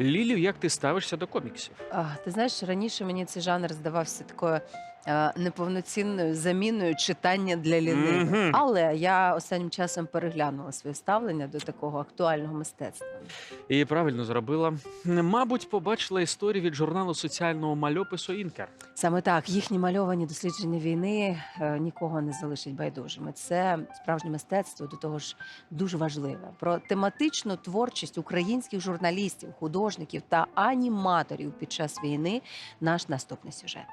Лілю, як ти ставишся до коміксів? А, ти знаєш, раніше мені цей жанр здавався такою е, неповноцінною заміною читання для лінивих. Мгм. Але я останнім часом переглянула своє ставлення до такого актуального мистецтва. І правильно зробила. Мабуть, побачила історію від журналу соціального мальопису Інкер. Саме так, їхні мальовані дослідження війни е, нікого не залишить байдужими. Це справжнє мистецтво, до того ж дуже важливе. Про тематичну творчість українських журналістів, художників та аніматорів під час війни наш наступний сюжет.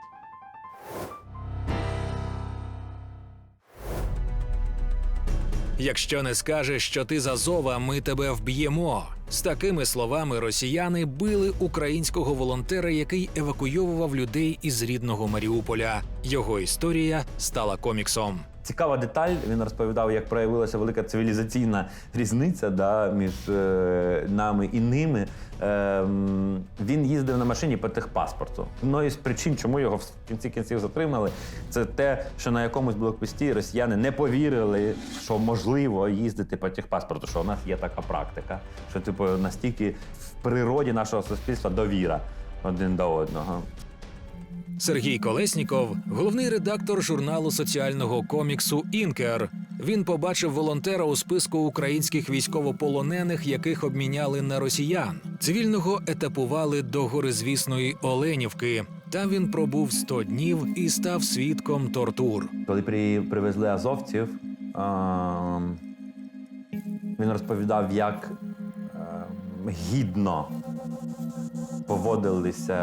Якщо не скажеш, що ти з Азова, ми тебе вб'ємо. З такими словами росіяни били українського волонтера, який евакуйовував людей із рідного Маріуполя. Його історія стала коміксом. Цікава деталь. Він розповідав, як проявилася велика цивілізаційна різниця да, між е, нами і ними. Ем, він їздив на машині по техпаспорту. Одною з причин, чому його в кінці кінців затримали, це те, що на якомусь блокпості росіяни не повірили, що можливо їздити по техпаспорту, що у нас є така практика, що типу настільки в природі нашого суспільства довіра один до одного. Сергій Колесніков, головний редактор журналу соціального коміксу Інкер. Він побачив волонтера у списку українських військовополонених, яких обміняли на росіян. Цивільного етапували до горизвісної Оленівки. Там він пробув 100 днів і став свідком тортур. Коли привезли азовців, він розповідав, як ем, гідно поводилися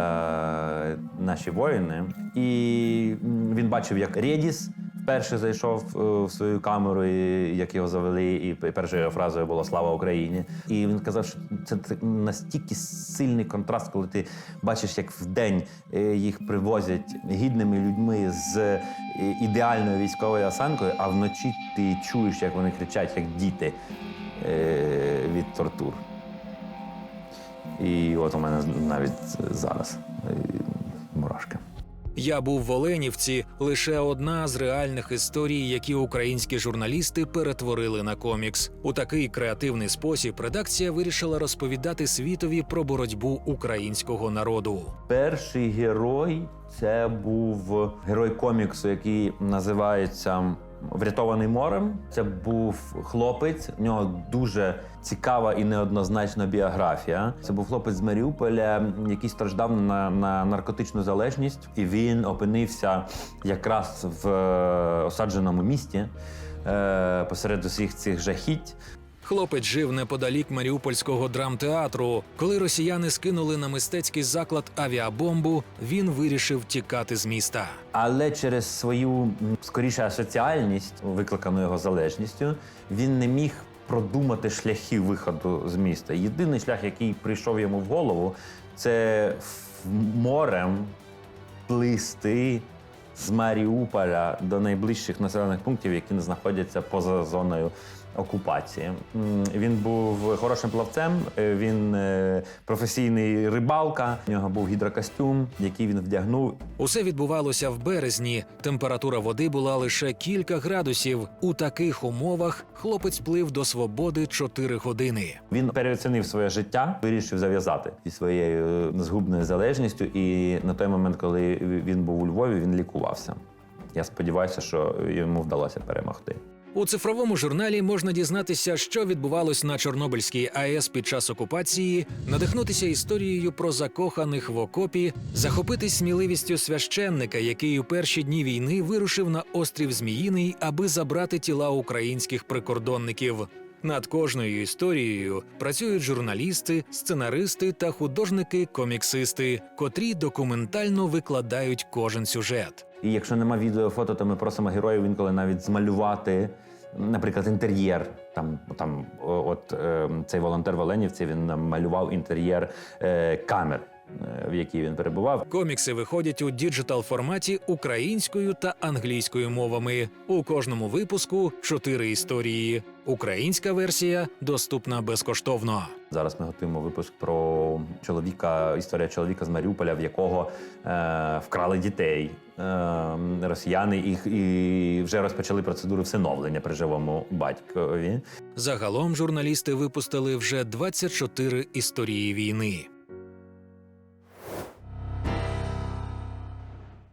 наші воїни. І він бачив, як Редіс вперше зайшов е, в свою камеру, і як його завели, і першою фразою було Слава Україні. І він казав, що це настільки сильний контраст, коли ти бачиш, як вдень е, їх привозять гідними людьми з е, ідеальною військовою осанкою, а вночі ти чуєш, як вони кричать, як діти е, від тортур. І от у мене навіть зараз е, мурашки. Я був в Оленівці лише одна з реальних історій, які українські журналісти перетворили на комікс. У такий креативний спосіб редакція вирішила розповідати світові про боротьбу українського народу. Перший герой це був герой коміксу, який називається Врятований морем. Це був хлопець. У нього дуже цікава і неоднозначна біографія. Це був хлопець з Маріуполя, який страждав на, на наркотичну залежність, і він опинився якраз в е, осадженому місті е, посеред усіх цих жахіть. Хлопець жив неподалік Маріупольського драмтеатру. Коли росіяни скинули на мистецький заклад авіабомбу, він вирішив тікати з міста. Але через свою скоріше асоціальність, викликану його залежністю, він не міг продумати шляхи виходу з міста. Єдиний шлях, який прийшов йому в голову, це морем плисти з Маріуполя до найближчих населених пунктів, які знаходяться поза зоною окупації. Він був хорошим плавцем, е, він е, професійний рибалка. У нього був гідрокостюм, який він вдягнув Усе відбувалося в березні. Температура води була лише кілька градусів. У таких умовах хлопець плив до свободи 4 години. Він переоцінив своє життя, вирішив зав'язати зі своєю е, згубною залежністю. І на той момент, коли він був у Львові, він лікувався. Я сподіваюся, що йому вдалося перемогти. У цифровому журналі можна дізнатися, що відбувалось на Чорнобильській АЕС під час окупації, надихнутися історією про закоханих в окопі, захопитись сміливістю священника, який у перші дні війни вирушив на острів Зміїний, аби забрати тіла українських прикордонників. Над кожною історією працюють журналісти, сценаристи та художники-коміксисти, котрі документально викладають кожен сюжет. І якщо нема відео, фото, то ми просимо героїв інколи навіть змалювати, наприклад, інтер'єр. Там, там от е, цей волонтер в Оленівці він малював інтер'єр е, камер, е, в якій він перебував. Комікси виходять у діджитал форматі українською та англійською мовами. У кожному випуску чотири історії. Українська версія доступна безкоштовно. Зараз ми готуємо випуск про чоловіка, історія чоловіка з Маріуполя, в якого е, вкрали дітей росіяни, і, і вже розпочали процедуру всиновлення при живому батькові. Загалом журналісти випустили вже 24 історії війни.